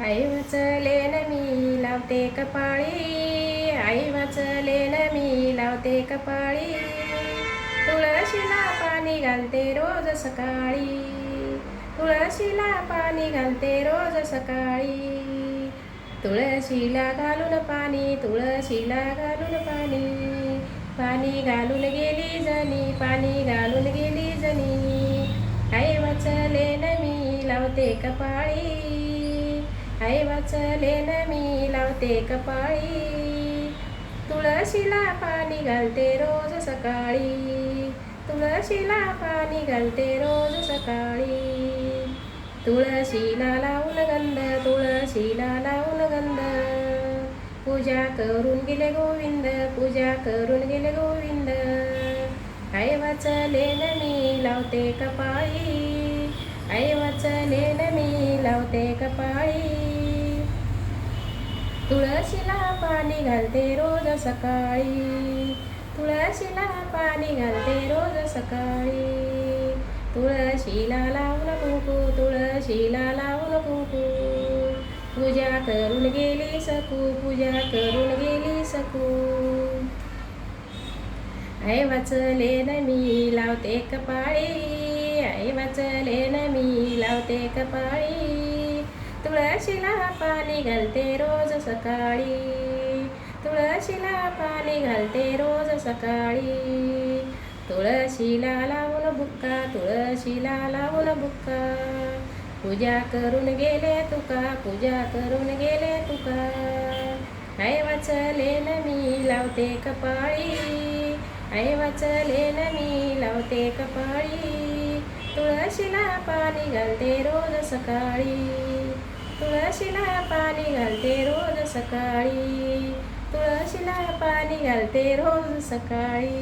आई वाचले न मी लावते कपाळी आई वाचले न मी लावते कपाळी तुळशीला पाणी घालते रोज सकाळी तुळशीला पाणी घालते रोज सकाळी तुळशीला घालून पाणी तुळशीला घालून पाणी पाणी घालून गेली जणी पाणी घालून गेली जणी आई वाचले न मी लावते कपाळी. आई वाचले न मी लावते कपाळी. तुळशीला पाणी घालते रोज सकाळी. तुळशीला पाणी घालते रोज सकाळी. तुळशीला लावून गंध तुळशीला लावून गंध. पूजा करून गेले गोविंद पूजा करून गेले गोविंद. आई वाचले न मी लावते कपाळी. आई वाचले न मी तुळशीला पाणी घालते रोज सकाळी. तुळशीला पाणी घालते रोज सकाळी. तुळशीला लावलं कुंकू तुळशीला लावलं कुंकू. पूजा करून गेली सकू पूजा करून गेली सकू. आई वाचले न मी लावते कपाळी. आई वाचले न मी लावते कपाळी. तुळशीला पाणी घालते रोज सकाळी. तुळशीला पाणी घालते रोज सकाळी. तुळशीला लावून बुक्का तुळशीला लावून बुक्का. पूजा करून गेले तुका पूजा करून गेले तुका. आई वाचले न मी लावते कपाळी. आई वाचले न मी लावते कपाळी. तुळशीला पाणी घालते रोज सकाळी. पाणी घालते रोज सकाळी. तुळशीला पाणी घालते रोज सकाळी.